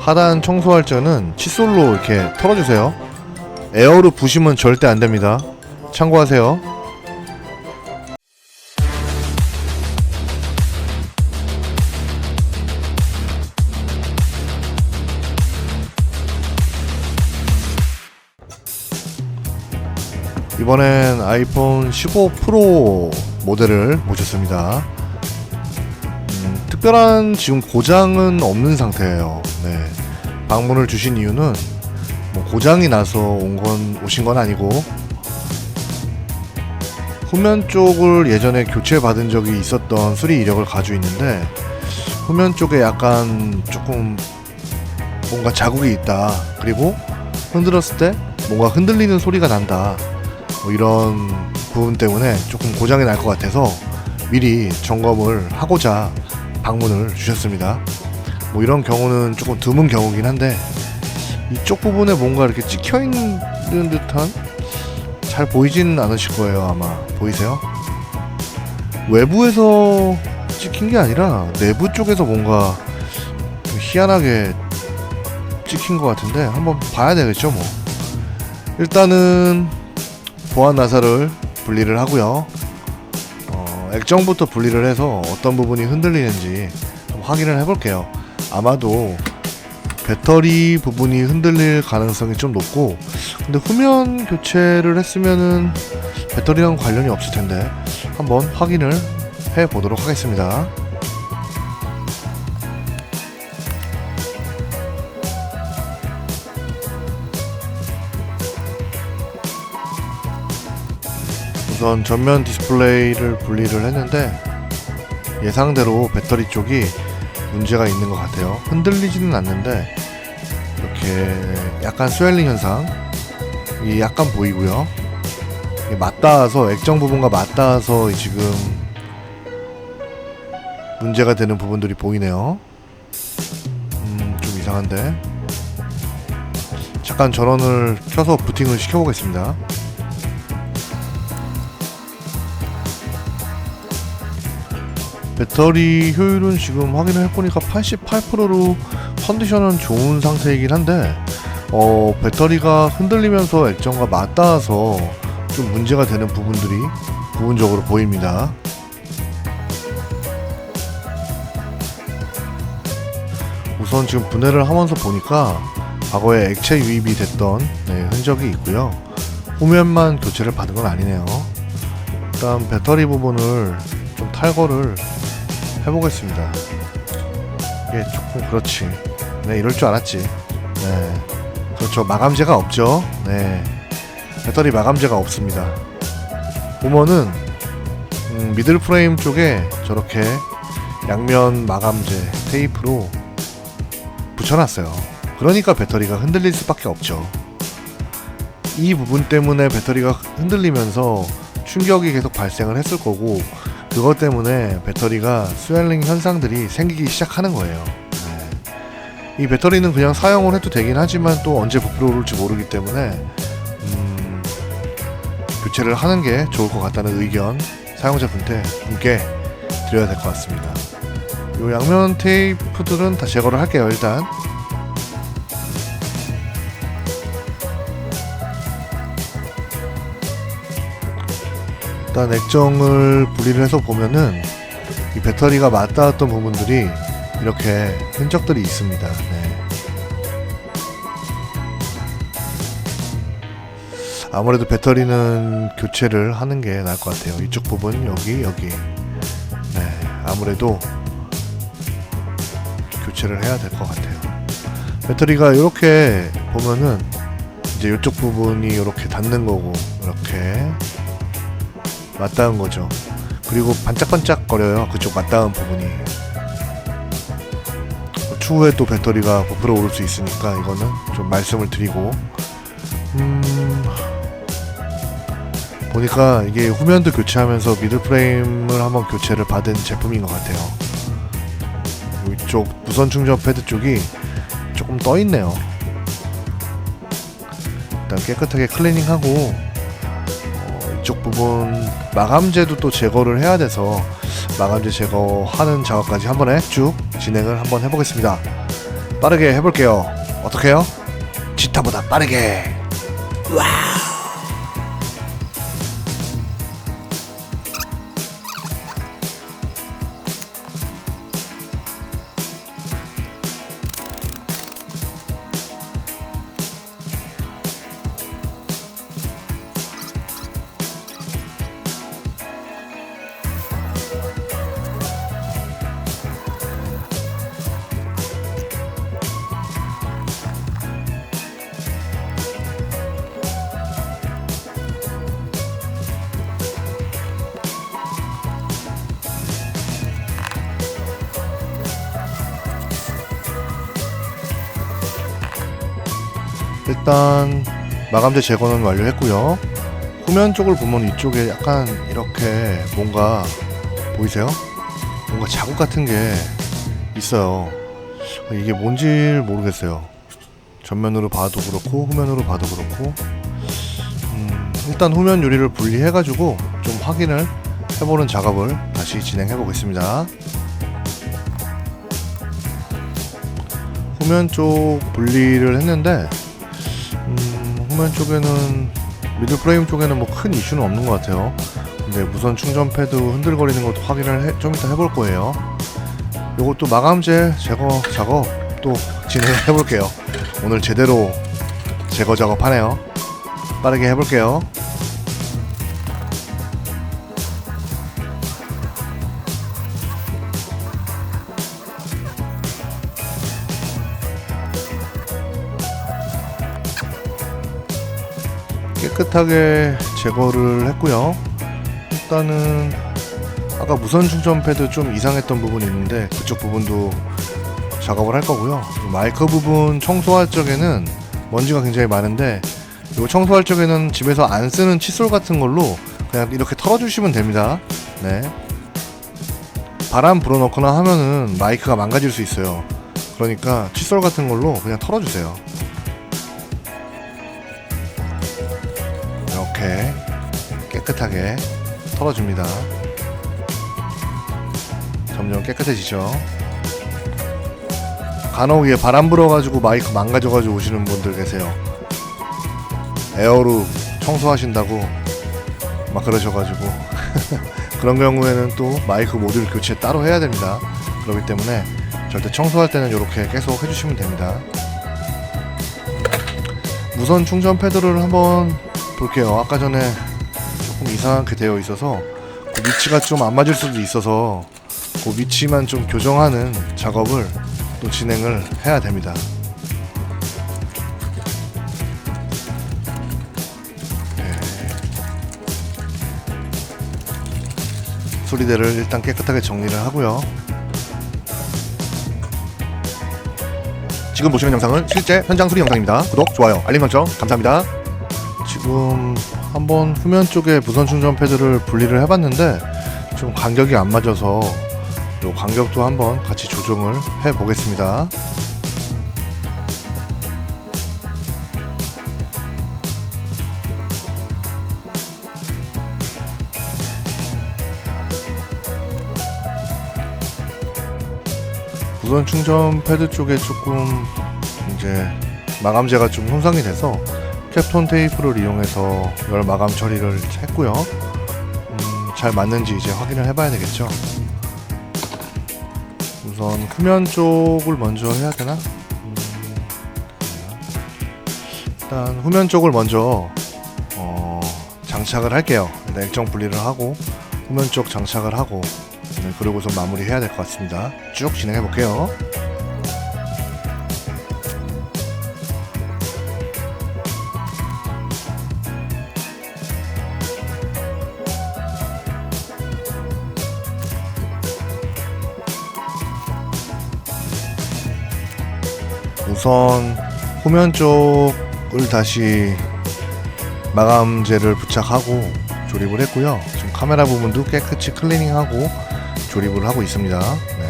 하단 청소할 때는 칫솔로 이렇게 털어주세요. 에어로 부시면 절대 안 됩니다. 참고하세요. 이번엔 아이폰 15 프로 모델을 모셨습니다. 음, 특별한 지금 고장은 없는 상태예요. 네. 방문을 주신 이유는 뭐 고장이 나서 온 건 오신 건 아니고 후면 쪽을 예전에 교체 받은 적이 있었던 수리 이력을 가지고 있는데 후면 쪽에 약간 조금 뭔가 자국이 있다. 그리고 흔들었을 때 뭔가 흔들리는 소리가 난다. 뭐 이런 부분 때문에 조금 고장이 날 것 같아서 미리 점검을 하고자 방문을 주셨습니다. 뭐 이런 경우는 조금 드문 경우긴 한데 이쪽 부분에 뭔가 이렇게 찍혀 있는 듯한 잘 보이지는 않으실 거예요 아마 보이세요? 외부에서 찍힌 게 아니라 내부 쪽에서 뭔가 좀 희한하게 찍힌 것 같은데 한번 봐야 되겠죠 뭐 일단은 보안 나사를 분리를 하고요 어, 액정부터 분리를 해서 어떤 부분이 흔들리는지 좀 확인을 해볼게요 아마도 배터리 부분이 흔들릴 가능성이 좀 높고 근데 후면 교체를 했으면은 배터리랑 관련이 없을 텐데 한번 확인을 해 보도록 하겠습니다. 우선 전면 디스플레이를 분리를 했는데 예상대로 배터리 쪽이 문제가 있는 것 같아요. 흔들리지는 않는데 이렇게 약간 스웰링 현상 이 약간 보이고요. 맞닿아서 액정 부분과 맞닿아서 지금 문제가 되는 부분들이 보이네요. 음, 좀 이상한데. 잠깐 전원을 켜서 부팅을 시켜보겠습니다. 배터리 효율은 지금 확인을 해보니까 88%로 컨디션은 좋은 상태이긴 한데 어, 배터리가 흔들리면서 액정과 맞닿아서 좀 문제가 되는 부분들이 부분적으로 보입니다. 우선 지금 분해를 하면서 보니까 과거에 액체 유입이 됐던 네, 흔적이 있고요. 후면만 교체를 받은 건 아니네요. 일단 배터리 부분을 좀 탈거를 해보겠습니다. 이게 조금 그렇지. 네, 이럴 줄 알았지. 네. 그렇죠. 마감재가 없죠. 네. 배터리 마감재가 없습니다. 보면은, 음, 미들 프레임 쪽에 저렇게 양면 마감재 테이프로 붙여놨어요. 그러니까 배터리가 흔들릴 수밖에 없죠. 이 부분 때문에 배터리가 흔들리면서 충격이 계속 발생을 했을 거고, 그것 때문에 배터리가 스웰링 현상들이 생기기 시작하는 거예요. 네. 이 배터리는 그냥 사용을 해도 되긴 하지만 또 언제 부풀어 오를지 모르기 때문에 음, 교체를 하는 게 좋을 것 같다는 의견 사용자분께 분께 드려야 될 것 같습니다. 이 양면 테이프들은 다 제거를 할게요. 일단 일단 액정을 분리를 해서 보면은 이 배터리가 맞닿았던 부분들이 이렇게 흔적들이 있습니다. 네. 아무래도 배터리는 교체를 하는 게 나을 것 같아요. 이쪽 부분 여기 여기. 네, 아무래도 교체를 해야 될 것 같아요. 배터리가 이렇게 보면은 이제 이쪽 부분이 이렇게 닿는 거고 이렇게 맞닿은 거죠. 그리고 반짝반짝 거려요. 그쪽 맞닿은 부분이. 추후에 또 배터리가 부풀어 오를 수 있으니까 이거는 좀 말씀을 드리고 음 보니까 이게 후면도 교체하면서 미들 프레임을 한번 교체를 받은 제품인 것 같아요. 이쪽 무선 충전 패드 쪽이 조금 떠 있네요. 일단 깨끗하게 클리닝하고 어, 이쪽 부분 마감재도 또 제거를 해야 돼서 마감재 제거하는 작업까지 한 번에 쭉 진행을 한번 해보겠습니다. 빠르게 해볼게요. 어떻게요? 지타보다 빠르게. 일단 마감재 제거는 완료했고요. 후면 쪽을 보면 이쪽에 약간 이렇게 뭔가 보이세요? 뭔가 자국 같은 게 있어요. 이게 뭔지 모르겠어요. 전면으로 봐도 그렇고 후면으로 봐도 그렇고 음, 일단 후면 유리를 분리해가지고 좀 확인을 해보는 작업을 다시 진행해 보겠습니다. 후면 쪽 분리를 했는데 음, 후면 쪽에는 미들 프레임 쪽에는 뭐 큰 이슈는 없는 것 같아요. 근데 무선 충전 패드 흔들거리는 것도 확인을 해- 좀 이따 해볼 거예요. 요것도 마감재 제거 작업 또 진행해 볼게요. 오늘 제대로 제거 작업하네요. 빠르게 해볼게요. 깨끗하게 제거를 했고요. 일단은 아까 무선 충전 패드 좀 이상했던 부분이 있는데 그쪽 부분도 작업을 할 거고요. 마이크 부분 청소할 적에는 먼지가 굉장히 많은데 이 청소할 적에는 집에서 안 쓰는 칫솔 같은 걸로 그냥 이렇게 털어주시면 됩니다. 네. 바람 불어넣거나 하면은 마이크가 망가질 수 있어요. 그러니까 칫솔 같은 걸로 그냥 털어주세요. 깨끗하게 털어줍니다. 점점 깨끗해지죠. 간혹 이게 바람 불어가지고 마이크 망가져가지고 오시는 분들 계세요. 에어로 청소하신다고 막 그러셔가지고 그런 경우에는 또 마이크 모듈 교체 따로 해야 됩니다. 그렇기 때문에 절대 청소할 때는 이렇게 계속 해주시면 됩니다. 무선 충전 패드를 한번 볼게요. 아까 전에 조금 이상하게 되어 있어서 그 위치가 좀 안 맞을 수도 있어서 그 위치만 좀 교정하는 작업을 또 진행을 해야 됩니다. 네. 소리대를 일단 깨끗하게 정리를 하고요. 지금 보시는 영상은 실제 현장 수리 영상입니다. 구독, 좋아요, 알림 설정 감사합니다. 지금 한번 후면 쪽에 무선 충전 패드를 분리를 해봤는데 좀 간격이 안 맞아서 요 간격도 한번 같이 조정을 해 보겠습니다. 무선 충전 패드 쪽에 조금 이제 마감재가 좀 손상이 돼서 캡톤 테이프를 이용해서 열 마감 처리를 했고요. 음, 잘 맞는지 이제 확인을 해봐야 되겠죠. 우선 후면 쪽을 먼저 해야 되나? 음, 일단 후면 쪽을 먼저 어, 장착을 할게요. 일단 액정 분리를 하고 후면 쪽 장착을 하고 네, 그러고서 마무리해야 될 것 같습니다. 쭉 진행해 볼게요. 우선 후면 쪽을 다시 마감재를 부착하고 조립을 했고요. 지금 카메라 부분도 깨끗이 클리닝하고 조립을 하고 있습니다. 네.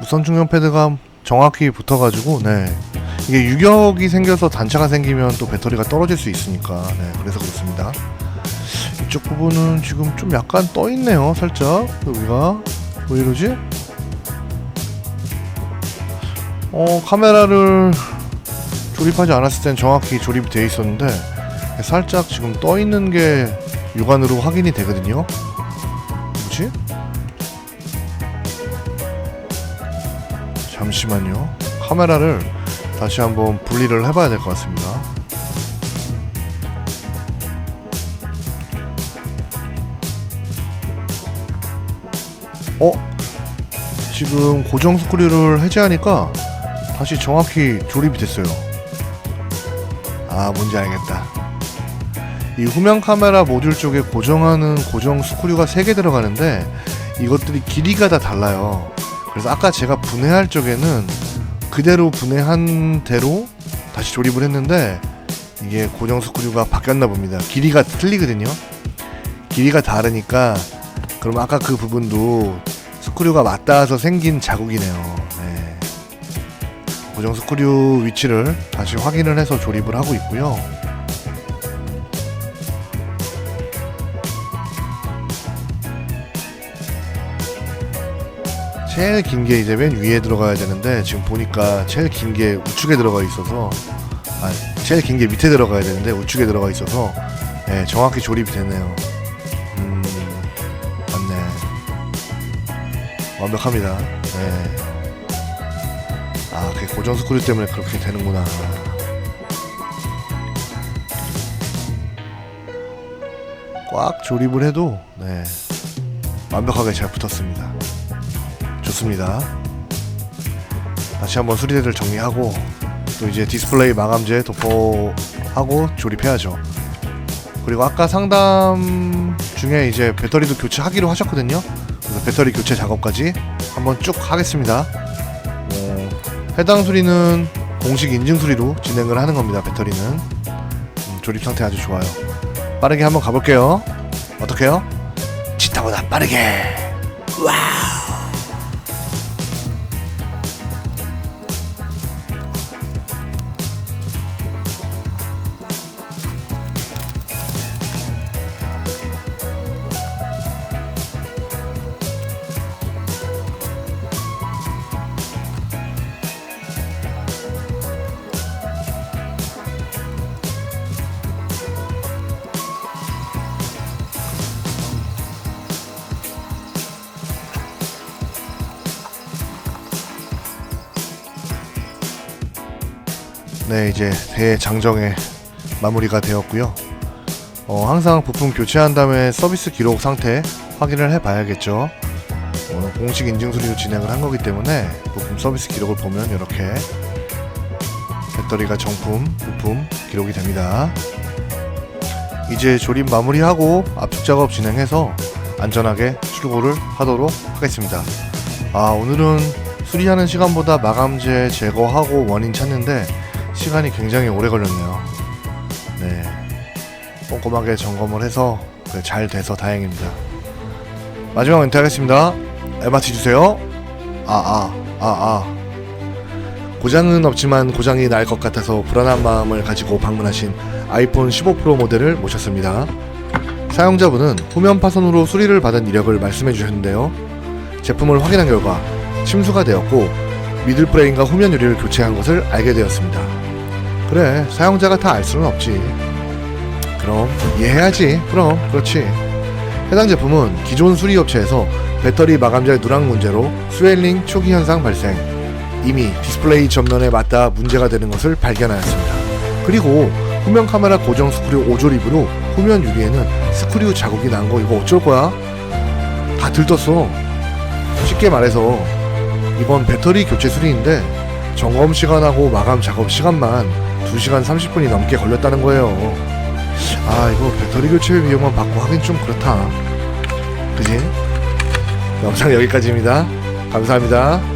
무선 충전 패드가 정확히 붙어가지고 네. 이게 유격이 생겨서 단차가 생기면 또 배터리가 떨어질 수 있으니까 네. 그래서 그렇습니다. 이쪽 부분은 지금 좀 약간 떠 있네요. 살짝 여기가 왜 이러지? 어 카메라를 조립하지 않았을 땐 정확히 조립이 돼 있었는데 살짝 지금 떠 있는 게 육안으로 확인이 되거든요. 뭐지? 잠시만요. 카메라를 다시 한번 분리를 해봐야 될 것 같습니다. 어? 지금 고정 스크류를 해제하니까 다시 정확히 조립이 됐어요. 아, 뭔지 알겠다. 이 후면 카메라 모듈 쪽에 고정하는 고정 스크류가 3개 들어가는데 이것들이 길이가 다 달라요. 그래서 아까 제가 분해할 적에는 그대로 분해한 대로 다시 조립을 했는데 이게 고정 스크류가 바뀌었나 봅니다. 길이가 틀리거든요. 길이가 다르니까 그럼 아까 그 부분도 스크류가 맞닿아서 생긴 자국이네요. 네. 고정 스크류 위치를 다시 확인을 해서 조립을 하고 있고요. 제일 긴 게 이제 맨 위에 들어가야 되는데 지금 보니까 제일 긴 게 우측에 들어가 있어서 아 제일 긴 게 밑에 들어가야 되는데 우측에 들어가 있어서 네, 정확히 조립이 됐네요. 완벽합니다. 네. 아 그게 고정 스크류 때문에 그렇게 되는구나. 꽉 조립을 해도 네 완벽하게 잘 붙었습니다. 좋습니다. 다시 한번 수리대를 정리하고 또 이제 디스플레이 마감재 도포하고 조립해야죠. 그리고 아까 상담 중에 이제 배터리도 교체하기로 하셨거든요. 배터리 교체 작업까지 한번 쭉 하겠습니다. 어, 해당 수리는 공식 인증 수리로 진행을 하는 겁니다. 배터리는 음, 조립 상태 아주 좋아요. 빠르게 한번 가볼게요. 어떻게요? 치타보다 빠르게. 네, 이제 대장정에 마무리가 되었고요. 어, 항상 부품 교체한 다음에 서비스 기록 상태 확인을 해봐야겠죠. 어, 공식 인증 수리로 진행을 한 거기 때문에 부품 서비스 기록을 보면 이렇게 배터리가 정품, 부품 기록이 됩니다. 이제 조립 마무리하고 압축 작업 진행해서 안전하게 출고를 하도록 하겠습니다. 아, 오늘은 수리하는 시간보다 마감재 제거하고 원인 찾는데 시간이 굉장히 오래 걸렸네요. 네. 꼼꼼하게 점검을 해서 잘 돼서 다행입니다. 마지막 멘트 하겠습니다. MRT 주세요. 아, 아, 아, 아. 고장은 없지만 고장이 날 것 같아서 불안한 마음을 가지고 방문하신 아이폰 15 프로 모델을 모셨습니다. 사용자분은 후면 파손으로 수리를 받은 이력을 말씀해 주셨는데요. 제품을 확인한 결과 침수가 되었고 미들 브레인과 후면 유리를 교체한 것을 알게 되었습니다. 그래, 사용자가 다 알 수는 없지. 그럼 이해해야지. 그럼 그렇지. 해당 제품은 기존 수리 업체에서 배터리 마감재 누락 문제로 스웰링 초기 현상 발생. 이미 디스플레이 전면에 맞닿아 문제가 되는 것을 발견하였습니다. 그리고 후면 카메라 고정 스크류 오조립 으로 후면 유리에는 스크류 자국이 난 거 이거 어쩔 거야? 다 들떴어. 쉽게 말해서 이번 배터리 교체 수리인데 점검 시간하고 마감 작업 시간만 2시간 30분이 넘게 걸렸다는 거예요. 아, 이거 배터리 교체 비용만 받고 하긴 좀 그렇다. 그지? 영상 여기까지입니다. 감사합니다.